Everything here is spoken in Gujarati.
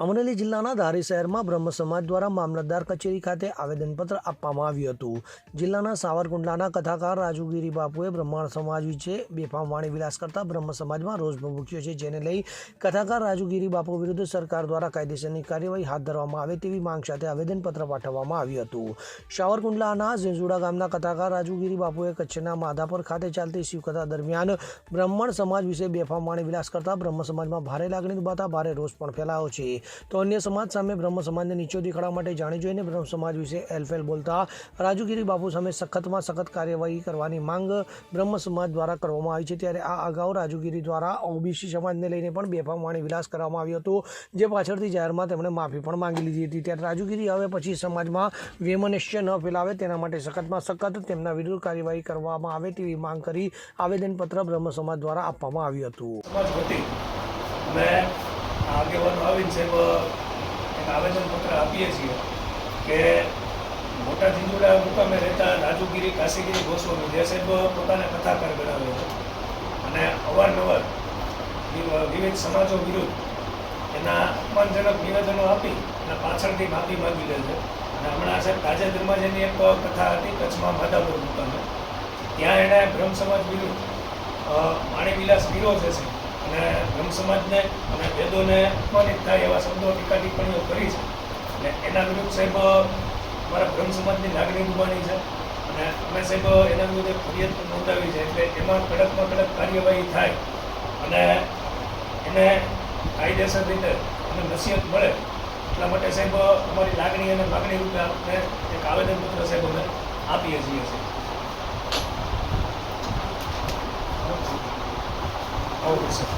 અમરેલી જિલ્લાના ધારી શહેરમાં બ્રહ્મ સમાજ દ્વારા મામલતદાર કચેરી ખાતે આવેદનપત્ર આપવામાં આવ્યું હતું. જિલ્લાના સાવરકુંડલાના કથાકાર રાજુગીરી બાપુએ બ્રહ્માણ સમાજ વિશે બેફામ વાણી વિલાસ કરતા બ્રહ્મ સમાજમાં રોષ ભભૂક્યો છે, જેને લઈ કથાકાર રાજુગીરી બાપુ વિરુદ્ધ સરકાર દ્વારા કાયદેસરની કાર્યવાહી હાથ ધરવામાં આવે તેવી માંગ સાથે આવેદનપત્ર પાઠવવામાં આવ્યું હતું. સાવરકુંડલાના ઝીંઝુડા ગામના કથાકાર રાજુગીરી બાપુએ કચ્છના માધાપર ખાતે ચાલતી શિવકથા દરમિયાન બ્રહ્મણ સમાજ વિશે બેફામ વાણી વિલાસ કરતા બ્રહ્મ સમાજમાં ભારે લાગણી દુભાતા ભારે રોષ પણ ફેલાયો છે. તો અન્ય સમાજ સામે બ્રહ્મ સમાજને નીચો દેખાડવા માટે જાણી જોઈને બ્રહ્મ સમાજ વિશે એલફેલ બોલતા રાજુગીરી બાપુ સામે સખતમાં સખત કાર્યવાહી કરવાની માંગ બ્રહ્મ સમાજ દ્વારા કરવામાં આવી છે. ત્યારે આ અગાઉ રાજુગીરી દ્વારા ઓબીસી સમાજને લઈને પણ બેફામ વાણી વિલાસ કરવામાં આવ્યો હતો, જે પાછળથી જાહેરમાં તેમણે માફી પણ માંગી લીધી હતી. ત્યારે રાજુગીરી હવે પછી સમાજમાં વેમનશ્ય ન ફેલાવે તેના માટે સખતમાં સખત તેમના વિરુદ્ધ કાર્યવાહી કરવામાં આવે તેવી માંગ કરી આવેદનપત્ર બ્રહ્મ સમાજ દ્વારા આપવામાં આવ્યું હતું. આગેવાનો આવીને સાહેબ એક આવેદનપત્ર આપીએ છીએ કે મોટા ઝીંઝુડા મુકામે રહેતા રાજુગીરી કાશીગીરી ગોસ્વામી જે સાહેબ પોતાને કથાકાર ગણાવે છે. અને અવારનવાર વિવિધ સમાજો વિરુદ્ધ એના અપમાનજનક નિવેદનો આપી અને પાછળથી માફી માગી લે છે. અને હમણાં સાહેબ તાજેતરમાં જેની એક કથા હતી, કચ્છમાં માધાપુર મુકામે. ત્યાં એણે બ્રહ્મ સમાજ વિરુદ્ધ કર્યો છે છે અને બ્રહ્મ સમાજને અને વેદોને અપમાનિત થાય એવા શબ્દો ટીકા ટિપ્પણીઓ કરી છે. અને એના વિરુદ્ધ સાહેબ, મારા બ્રહ્મ સમાજની લાગણી દુબાની છે. અને અમે સાહેબ એના વિરુદ્ધ એક ફરિયાદ નોંધાવી છે, એટલે એમાં કડકમાં કડક કાર્યવાહી થાય અને એને કાયદેસર રીતે અને નસીહત મળે એટલા માટે સાહેબ અમારી લાગણી અને માગણી રૂપે આપણે એક આવેદનપત્ર સાહેબ અમે આપીએ છીએ સાહેબ. આવું સર